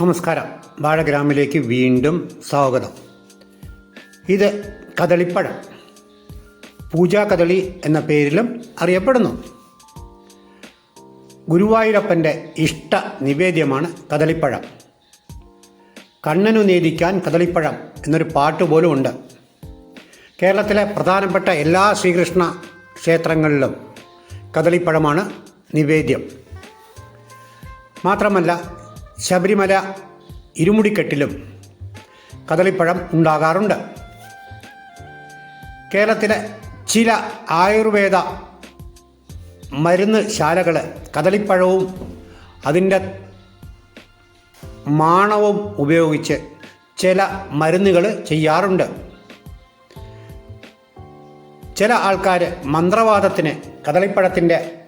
നമസ്കാരം. വാഴഗ്രാമിലേക്ക് വീണ്ടും സ്വാഗതം. ഇത് കദളിപ്പഴം. പൂജാ കദളി എന്ന പേരിലും അറിയപ്പെടുന്നു. ഗുരുവായൂരപ്പന്റെ ഇഷ്ട നിവേദ്യമാണ് കദളിപ്പഴം. കണ്ണനു നേദിക്കാൻ കദളിപ്പഴം എന്നൊരു പാട്ട് പോലും ഉണ്ട്. കേരളത്തിലെ പ്രധാനപ്പെട്ട എല്ലാ ശ്രീകൃഷ്ണ ക്ഷേത്രങ്ങളിലും കദളിപ്പഴമാണ് നിവേദ്യം. മാത്രമല്ല ശബരിമല ഇരുമുടിക്കെട്ടിലും കദളിപ്പഴം ഉണ്ടാകാറുണ്ട്. കേരളത്തിലെ ചില ആയുർവേദ മരുന്ന് ശാലകൾ കദളിപ്പഴവും അതിന്റെ മാണവും ഉപയോഗിച്ച് ചില മരുന്നുകൾ ചെയ്യാറുണ്ട്. ചില ആൾക്കാർ മന്ത്രവാദത്തിന് കദളിപ്പഴത്തിന്റെ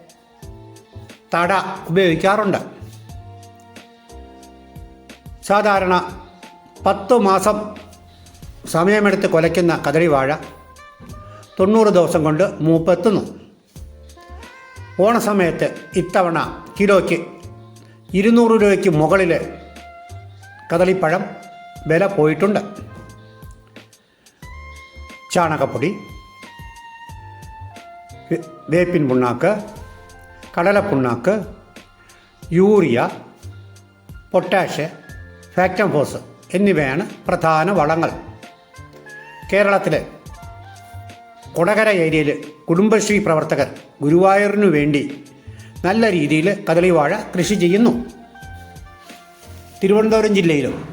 തട ഉപയോഗിക്കാറുണ്ട്. സാധാരണ പത്ത് മാസം സമയമെടുത്ത് കുലയ്ക്കുന്ന കദളിവാഴ തൊണ്ണൂറ് ദിവസം കൊണ്ട് മൂപ്പെത്തുന്നു. ഓണസമയത്ത് ഇത്തവണ കിലോയ്ക്ക് ഇരുന്നൂറ് രൂപയ്ക്ക് മുകളിൽ കദളിപ്പഴം വില പോയിട്ടുണ്ട്. ചാണകപ്പൊടി വേപ്പിൻ പുണ്ണാക്ക് കടലപ്പുണ്ണാക്ക് യൂറിയ പൊട്ടാഷ് ഫാക്ടം ഫോസ് എന്നിവയാണ് പ്രധാന വളങ്ങൾ. കേരളത്തിലെ കൊടകര ഏരിയയിൽ കുടുംബശ്രീ പ്രവർത്തകർ ഗുരുവായൂരിനു വേണ്ടി നല്ല രീതിയിൽ കദളിവാഴ കൃഷി ചെയ്യുന്നു. തിരുവനന്തപുരം ജില്ലയിലും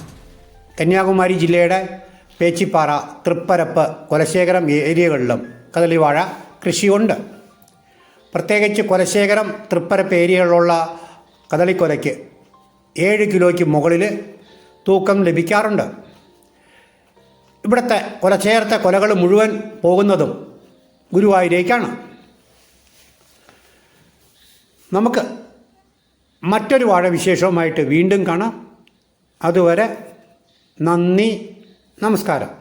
കന്യാകുമാരി ജില്ലയുടെ പേച്ചിപ്പാറ തൃപ്പരപ്പ് കൊലശേഖരം ഏരിയകളിലും കദളിവാഴ കൃഷിയുണ്ട്. പ്രത്യേകിച്ച് കൊലശേഖരം തൃപ്പരപ്പ് ഏരിയകളിലുള്ള കദളിക്കൊലയ്ക്ക് ഏഴ് കിലോയ്ക്ക് മുകളിൽ തൂക്കം ലഭിക്കാറുണ്ട്. ഇവിടുത്തെ കൊലചേർത്ത കൊലകൾ മുഴുവൻ പോകുന്നതും ഗുരുവായൂരേക്കാണ്. നമുക്ക് മറ്റൊരു വാഴ വിശേഷവുമായിട്ട് വീണ്ടും കാണാം. അതുവരെ നന്ദി നമസ്കാരം.